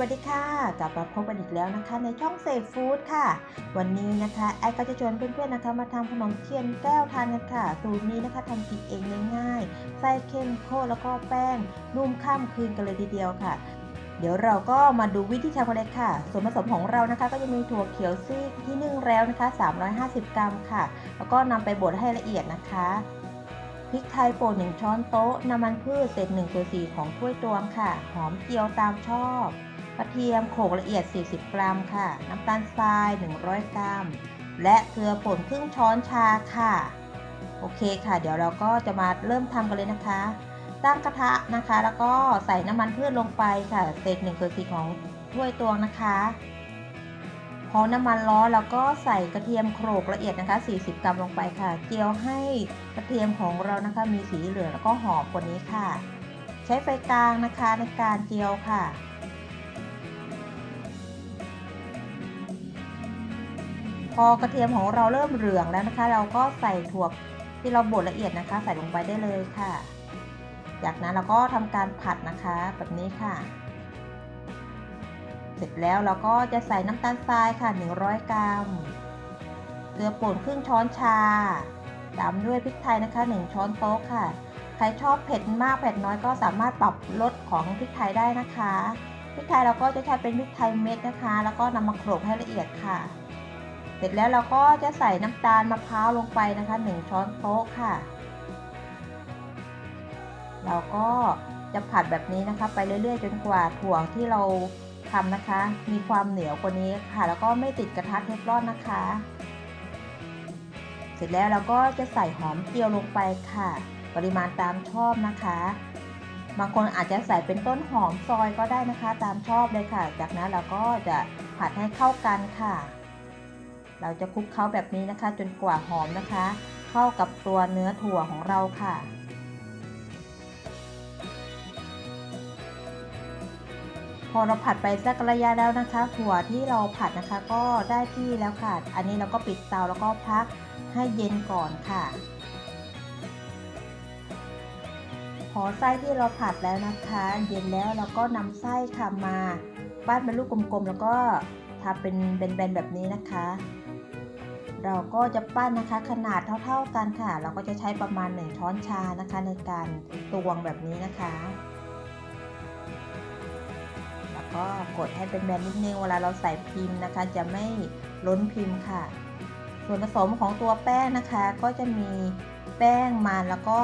วัสดีค่ะ กลับมาพบกันอีกแล้วนะคะ ในช่องเซฟฟู้ดค่ะ วันนี้นะคะแอดก็จะชวนเพื่อนๆนะคะมาทำขนมเทียนแก้วทานกันค่ะ สูตรนี้นะคะทำกินเองง่ายๆ ไส้เข้มข้นแล้วก็แป้งนุ่มข้ามคืนกันเลยทีเดียวค่ะ เดี๋ยวเราก็มาดูวิธีทำกันเลยค่ะ ส่วนผสมของเรานะคะ ก็จะมีถั่วเขียวซีกที่นึ่งแล้วนะคะ 350 กรัมค่ะ แล้วก็นำไปบดให้ละเอียดนะคะพริกไทยป่น1ช้อนโต๊ะ น้ำมันพืชเศษ1ส่วน4ของถ้วยตวงค่ะ หอมเจียวตามชอบ ระเทียมโขลกละเอียด 40 กรัมค่ะ น้ำตาลทราย 100 กรัม และเกลือป่นครึ่งช้อนชาค่ะ โอเคค่ะ เดี๋ยวเราก็จะมาเริ่มทำกันเลยนะคะ ตั้งกระทะนะคะ แล้วก็ใส่น้ำมันพืชลงไปค่ะ เศษ1ส่วน4ของถ้วยตวงนะคะ พอน้ำมันร้อนแล้วก็ใส่กระเทียมโขลกละเอียดนะคะ 40 กรัมลงไปค่ะ เจียวให้กระเทียมของเรานะคะมีสีเหลืองแล้วก็หอมกว่านี้ค่ะ ใช้ไฟกลางนะคะในการเจียวค่ะ พอกระเทียมของเราเริ่มเหลืองแล้วนะคะ เราก็ใส่ถั่วที่เราบดละเอียดนะคะ ใส่ลงไปได้เลยค่ะ จากนั้นเราก็ทำการผัดนะคะแบบนี้ค่ะ เสร็จแล้วเราก็จะใส่น้ำตาลทรายค่ะ 100 กรัม เกลือป่นครึ่งช้อนชาตามด้วยพริกไทยนะคะ 1 ช้อนโต๊ะค่ะ ใครชอบเผ็ดมากเผ็ดน้อยก็สามารถปรับรสของพริกไทยได้นะคะ พริกไทยเราก็จะใช้เป็นพริกไทยเม็ดนะคะ แล้วก็นำมาโขลกให้ละเอียดค่ะ เสร็จแล้วเราก็จะใส่น้ำตาลมะพร้าวลงไปนะคะ 1 ช้อนโต๊ะค่ะ เราก็จะผัดแบบนี้นะคะ ไปเรื่อยๆ จนกว่าถั่วที่เราทำนะคะ มีความเหนียวกว่านี้ค่ะ แล้วก็ไม่ติดกระทะเทฟลอนนะคะ เสร็จแล้วเราก็จะใส่หอมเจียวลงไปค่ะ ปริมาณตามชอบนะคะบางคนอาจจะใส่เป็นต้นหอมซอยก็ได้นะคะ ตามชอบเลยค่ะ จากนั้นเราก็จะผัดให้เข้ากันค่ะ เราจะคลุกเคล้าแบบนี้นะคะ จนกว่าหอมนะคะ เข้ากับตัวเนื้อถั่วของเราค่ะพอเราผัดไปสักระยะแล้วนะคะ ถั่วที่เราผัดนะคะก็ได้ที่แล้วค่ะ อันนี้เราก็ปิดเตาแล้วก็พักให้เย็นก่อนค่ะ พอไส้ที่เราผัดแล้วนะคะ เย็นแล้วเราก็นำไส้ค่ะมาปั้นเป็นลูกกลมๆ แล้วก็ทำเป็นแบนๆแบบนี้นะคะ เราก็จะปั้นนะคะขนาดเท่าๆกันค่ะ เราก็จะใช้ประมาณ 1 ช้อนชานะคะ ในการตวงแบบนี้นะคะ แล้วก็กดให้เป็นแบนนิดนึงเวลาเราใส่พิมพ์นะคะ จะไม่ล้นพิมพ์ค่ะ ส่วนผสมของตัวแป้งนะคะ ก็จะมีแป้งมันแล้วก็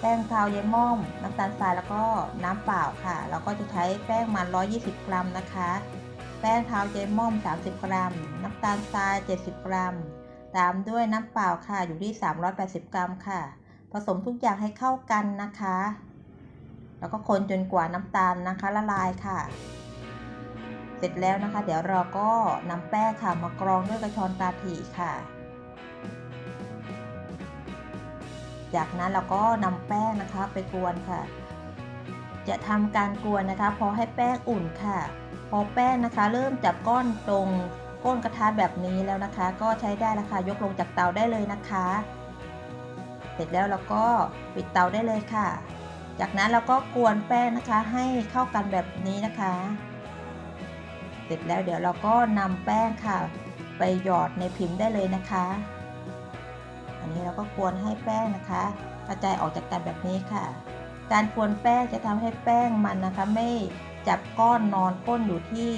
แป้งเทาเยม่อมน้ำตาลทรายแล้วก็น้ำเปล่าค่ะ เราก็จะใช้แป้งมัน 120 กรัมนะคะ แป้งเทาเยม่อม 30 กรัม น้ำตาลทราย 70 กรัม ตามด้วยน้ำเปล่าค่ะอยู่ที่ 380 กรัมค่ะ ผสมทุกอย่างให้เข้ากันนะคะ แล้วก็คนจนกว่าน้ำตาลนะคะละลายค่ะ เสร็จแล้วนะคะ เดี๋ยวเราก็นำแป้งค่ะมากรองด้วยกระชอนตาถี่ค่ะ จากนั้นเราก็นำแป้งนะคะไปกวนค่ะ จะทำการกวนนะคะ พอให้แป้งอุ่นค่ะ พอแป้งนะคะ เริ่มจับก้อนตรง ก้นกระทะแบบนี้แล้วนะคะ ก็ใช้ได้แล้วค่ะยกลงจากเตาได้เลยนะคะ เสร็จแล้วเราก็ปิดเตาได้เลยค่ะ จากนั้นเราก็กวนแป้งนะคะให้เข้ากันแบบนี้นะคะ เสร็จแล้วเดี๋ยวเราก็นำแป้งค่ะ ไปหยอดในพิมพ์ได้เลยนะคะ อันนี้เราก็กวนให้แป้งนะคะ กระจายออกจากกันแบบนี้ค่ะ การกวนแป้งจะทำให้แป้งมันนะคะ ไม่จับก้อนนอนก้นอยู่ที่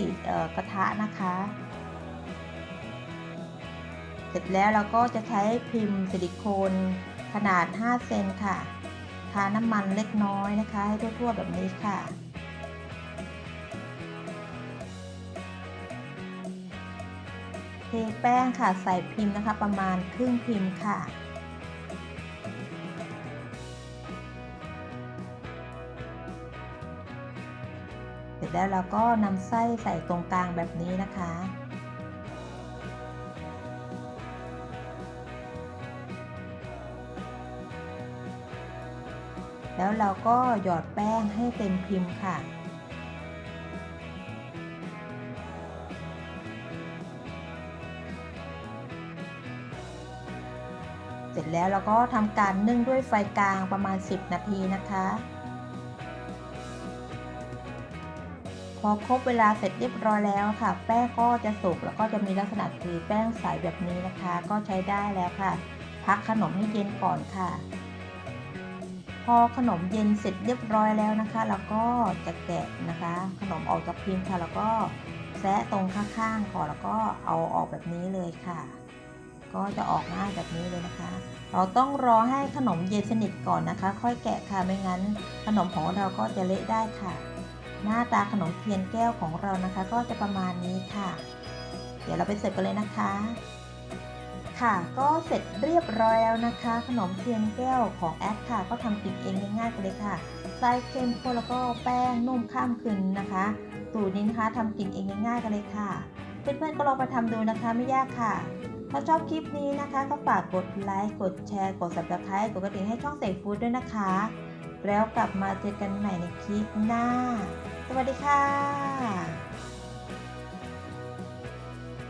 กระทะนะคะ สร็จแล้วเราก็จะใช้พิมพ์ซิลิโคนขนาด 5 เซนค่ะ ทาน้ำมันเล็กน้อยนะคะ ให้ทั่วๆแบบนี้ค่ะ เทแป้งค่ะใส่พิมพ์นะคะประมาณครึ่งพิมพ์ค่ะเสร็จแล้วเราก็นำไส้ใส่ตรงกลางแบบนี้นะคะ แล้วเราก็หยอดแป้งให้เต็มพิมพ์ค่ะ เสร็จแล้วเราก็ทำการนึ่งด้วยไฟกลางประมาณ 10 นาทีนะคะ พอครบเวลาเสร็จเรียบร้อยแล้วค่ะ แป้งก็จะสุกแล้วก็จะมีลักษณะคือแป้งใสแบบนี้นะคะ ก็ใช้ได้แล้วค่ะ พักขนมให้เย็นก่อนค่ะ พอขนมเย็นเสร็จเรียบร้อยแล้วนะคะแล้วก็จะแกะนะคะ ขนมออกจากพิมพ์ค่ะ แล้วก็แซะตรงข้างๆก่อนแล้วก็เอาออกแบบนี้เลยค่ะ ก็จะออกง่ายแบบนี้เลยนะคะ เราต้องรอให้ขนมเย็นสนิทก่อนนะคะ ค่อยแกะค่ะไม่งั้น ขนมของเราก็จะเละได้ค่ะ หน้าตาขนมเทียนแก้วของเรานะคะ ก็จะประมาณนี้ค่ะ เดี๋ยวเราไปเสิร์ฟกันเลยนะคะ ค่ะก็เสร็จเรียบร้อยแล้วนะคะ ขนมเทียนแก้วของแอดค่ะ ก็ทำกินเองง่ายๆกันเลยค่ะไส้เข้มข้นแล้วก็แป้งนุ่มข้ามคืนนะคะสูตรนี้นะคะทำกินเองง่ายๆกันเลยค่ะ เพื่อนๆก็ลองไปทำดูนะคะไม่ยากค่ะ ถ้าชอบคลิปนี้นะคะ ก็ฝากกดไลค์กดแชร์กด subscribe กดกระดิ่งให้ช่องเสกฟู้ดด้วยนะคะ แล้วกลับมาเจอกันใหม่ในคลิปหน้า สวัสดีค่ะ